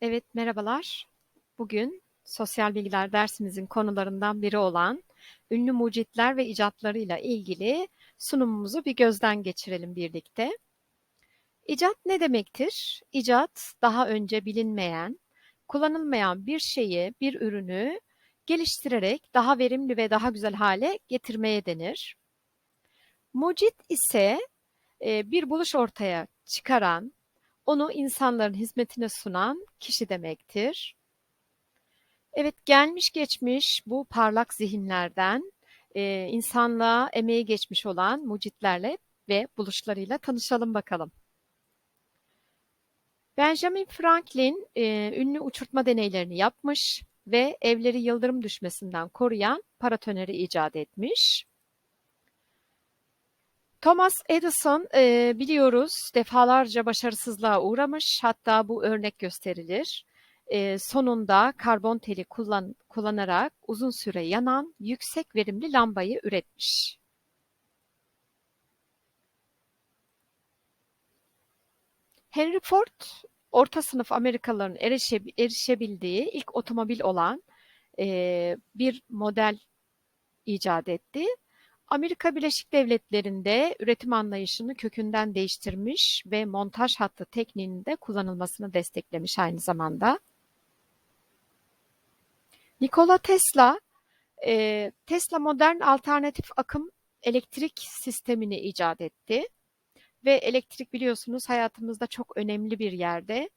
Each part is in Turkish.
Evet, merhabalar. Bugün sosyal bilgiler dersimizin konularından biri olan ünlü mucitler ve icatlarıyla ilgili sunumumuzu bir gözden geçirelim birlikte. İcat ne demektir? İcat, daha önce bilinmeyen, kullanılmayan bir şeyi, bir ürünü geliştirerek daha verimli ve daha güzel hale getirmeye denir. Mucit ise e, bir buluş ortaya çıkaran, onu insanların hizmetine sunan kişi demektir. Evet, gelmiş geçmiş bu parlak zihinlerden e, insanlığa emeği geçmiş olan mucitlerle ve buluşlarıyla tanışalım bakalım. Benjamin Franklin e, ünlü uçurtma deneylerini yapmış ve evleri yıldırım düşmesinden koruyan paratoneri icat etmiş. Thomas Edison e, biliyoruz defalarca başarısızlığa uğramış hatta bu örnek gösterilir. E, sonunda karbon teli kullan, kullanarak uzun süre yanan yüksek verimli lambayı üretmiş. Henry Ford orta sınıf Amerikalıların erişe, erişebildiği ilk otomobil olan e, bir model icat etti Amerika Birleşik Devletleri'nde üretim anlayışını kökünden değiştirmiş ve montaj hattı tekniğinin de kullanılmasını desteklemiş aynı zamanda. Nikola Tesla, e, Tesla modern alternatif akım elektrik sistemini icat etti. Ve elektrik biliyorsunuz hayatımızda çok önemli bir yerde.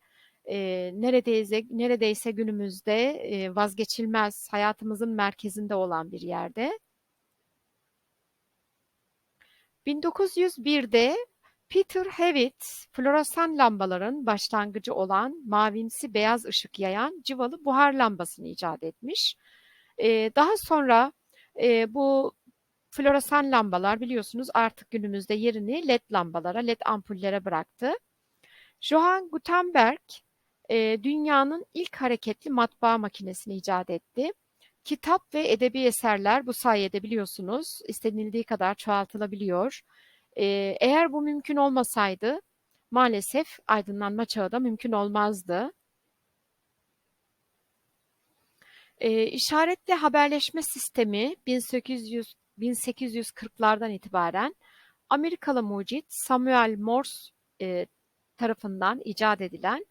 E, neredeyse, neredeyse günümüzde e, vazgeçilmez hayatımızın merkezinde olan bir yerde. 1901'de Peter Hewitt, floresan lambaların başlangıcı olan mavimsi beyaz ışık yayan cıvalı buhar lambasını icat etmiş. Ee, daha sonra e, bu floresan lambalar biliyorsunuz artık günümüzde yerini led lambalara, led ampullere bıraktı. Johann Gutenberg e, dünyanın ilk hareketli matbaa makinesini icat etti. Kitap ve edebi eserler bu sayede biliyorsunuz istenildiği kadar çoğaltılabiliyor. Ee, eğer bu mümkün olmasaydı maalesef aydınlanma çağı da mümkün olmazdı. Ee, işaretli haberleşme sistemi 1800 1840'lardan itibaren Amerikalı mucit Samuel Morse e, tarafından icat edilen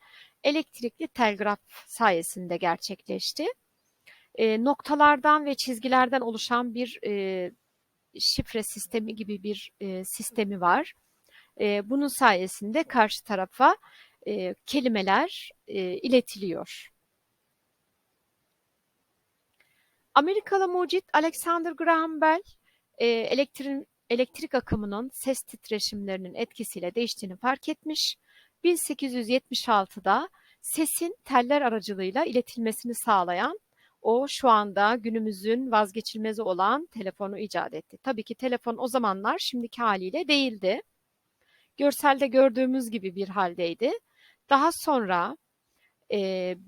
elektrikli telgraf sayesinde gerçekleşti e, noktalardan ve çizgilerden oluşan bir e, şifre sistemi gibi bir e, sistemi var. E, bunun sayesinde karşı tarafa e, kelimeler e, iletiliyor. Amerikalı mucit Alexander Graham Bell e, elektrik, elektrik akımının ses titreşimlerinin etkisiyle değiştiğini fark etmiş. 1876'da sesin teller aracılığıyla iletilmesini sağlayan o şu anda günümüzün vazgeçilmezi olan telefonu icat etti. Tabii ki telefon o zamanlar şimdiki haliyle değildi. Görselde gördüğümüz gibi bir haldeydi. Daha sonra e,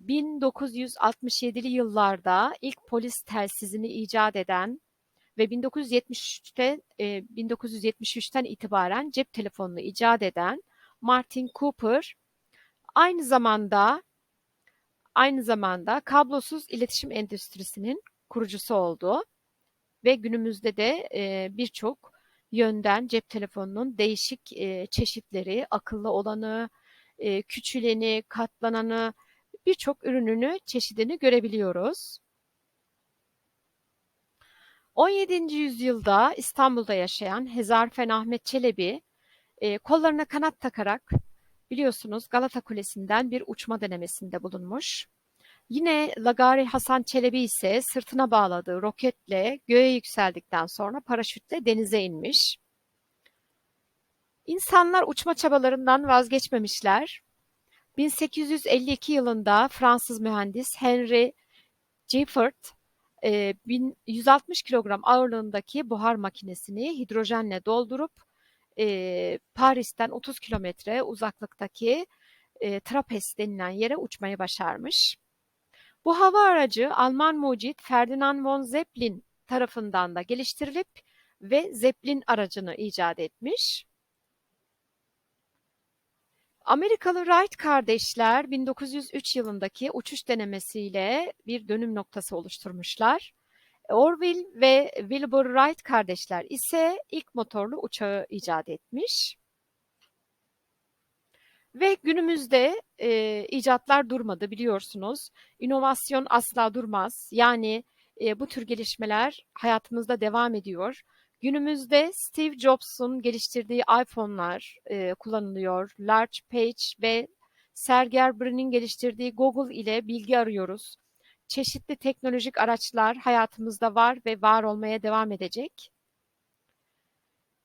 1967'li yıllarda ilk polis telsizini icat eden ve 1973'te e, 1973'ten itibaren cep telefonunu icat eden Martin Cooper aynı zamanda Aynı zamanda kablosuz iletişim endüstrisinin kurucusu oldu ve günümüzde de e, birçok yönden cep telefonunun değişik e, çeşitleri, akıllı olanı, e, küçüleni, katlananı, birçok ürününü, çeşidini görebiliyoruz. 17. yüzyılda İstanbul'da yaşayan Hezarfen Ahmet Çelebi e, kollarına kanat takarak biliyorsunuz Galata Kulesi'nden bir uçma denemesinde bulunmuş. Yine Lagari Hasan Çelebi ise sırtına bağladığı roketle göğe yükseldikten sonra paraşütle denize inmiş. İnsanlar uçma çabalarından vazgeçmemişler. 1852 yılında Fransız mühendis Henry Gifford 160 kilogram ağırlığındaki buhar makinesini hidrojenle doldurup e, Paris'ten 30 kilometre uzaklıktaki e, Trapez denilen yere uçmayı başarmış. Bu hava aracı Alman mucit Ferdinand von Zeppelin tarafından da geliştirilip ve Zeppelin aracını icat etmiş. Amerikalı Wright kardeşler 1903 yılındaki uçuş denemesiyle bir dönüm noktası oluşturmuşlar. Orville ve Wilbur Wright kardeşler ise ilk motorlu uçağı icat etmiş. Ve günümüzde e, icatlar durmadı biliyorsunuz. İnovasyon asla durmaz. Yani e, bu tür gelişmeler hayatımızda devam ediyor. Günümüzde Steve Jobs'un geliştirdiği iPhone'lar e, kullanılıyor. Large Page ve Sergey Brin'in geliştirdiği Google ile bilgi arıyoruz. Çeşitli teknolojik araçlar hayatımızda var ve var olmaya devam edecek.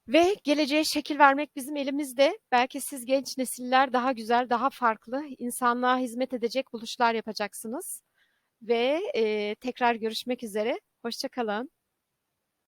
Ve geleceğe şekil vermek bizim elimizde. Belki siz genç nesiller daha güzel, daha farklı, insanlığa hizmet edecek buluşlar yapacaksınız. Ve e, tekrar görüşmek üzere. Hoşça kalın.